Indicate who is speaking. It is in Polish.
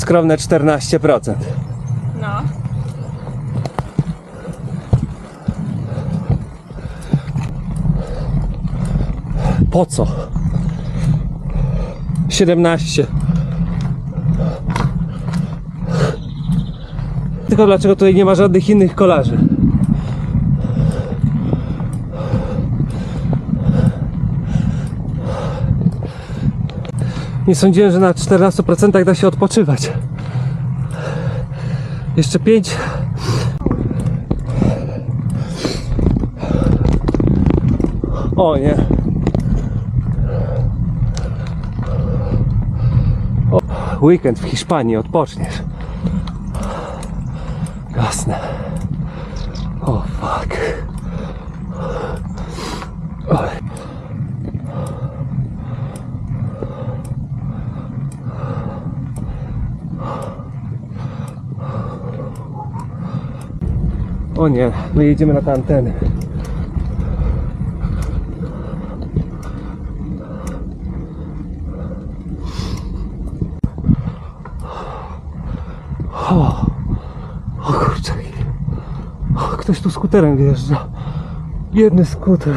Speaker 1: skromne 14%.
Speaker 2: No.
Speaker 1: Po co? 17. Tylko dlaczego tutaj nie ma żadnych innych kolarzy? Nie sądziłem, że na 14% da się odpoczywać. Jeszcze 5. O nie. O, weekend w Hiszpanii, odpoczniesz. Jasne. O fuck. O nie, my jedziemy na te anteny. O, o kurczę. O, ktoś tu skuterem wjeżdża. Biedny skuter.